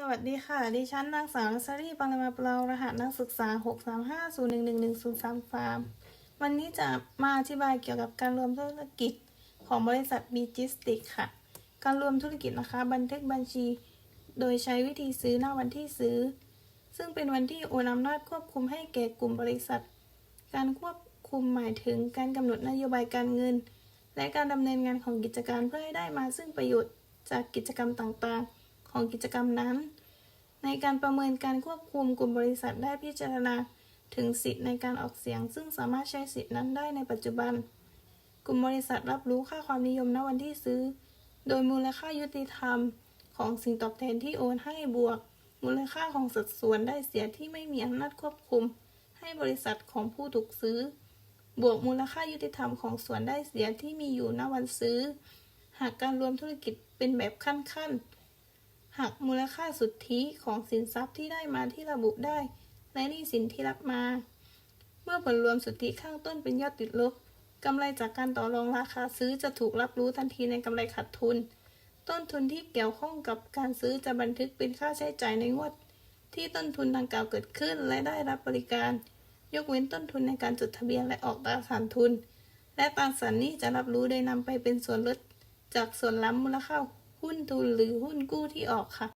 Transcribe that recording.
สวัสดีค่ะ ดิฉันนางสาวนัสรีปรมาเปลารหัสนักศึกษา 635011103วันนี้จะมาอธิบายเกี่ยวกับการรวมธุรกิจของบริษัทบีจิสติกค่ะ การรวมธุรกิจนะคะ บันทึกบัญชี โดยใช้วิธีซื้อหน้าวันที่ซื้อ ซึ่งเป็นวันที่โอนอำนาจควบคุมให้แก่กลุ่มบริษัท การควบคุมหมายถึงการกำหนดนโยบายการเงิน และการดำเนินงานของกิจการเพื่อให้ได้มาซึ่งประโยชน์จากกิจกรรมต่างๆ ของกิจกรรมนั้น ในการประเมินการควบคุมกลุ่มบริษัทได้พิจารณาถึงสิทธิ์ในการออกเสียง ซึ่งสามารถใช้สิทธินั้นได้ในปัจจุบัน กลุ่มบริษัทรับรู้ค่าความนิยมณวันที่ซื้อ โดยมูลค่ายุติธรรม ของสิ่งตอบแทนที่โอนให้บวก มูลค่าของสัดส่วนได้เสียที่ไม่มีอำนาจควบคุม ให้บริษัทของผู้ถูกซื้อ บวกมูลค่ายุติธรรมของส่วนได้เสียที่มีอยู่ณวันซื้อ หากการรวมธุรกิจเป็นแบบขั้นๆ หักมูลค่าสุทธิของสินทรัพย์ที่ได้มาที่ระบุได้ และหนี้สินที่รับมา เมื่อผลรวมสุทธิข้างต้นเป็นยอดติดลบกำไรจากการต่อรองราคาซื้อจะถูกรับรู้ทันทีในกำไรขาดทุน ต้นทุนที่เกี่ยวข้องกับการซื้อจะบันทึกเป็นค่าใช้จ่ายในงวด ที่ต้นทุนดังกล่าวเกิดขึ้นและได้รับบริการ ยกเว้นต้นทุนในการจดทะเบียนและออกตราสารทุน และตราสารนี้จะรับรู้โดยนำไปเป็นส่วนลดจากส่วนล้ำมูลค่า หุ้นทุนหรือหุ้นกู้ที่ออกค่ะ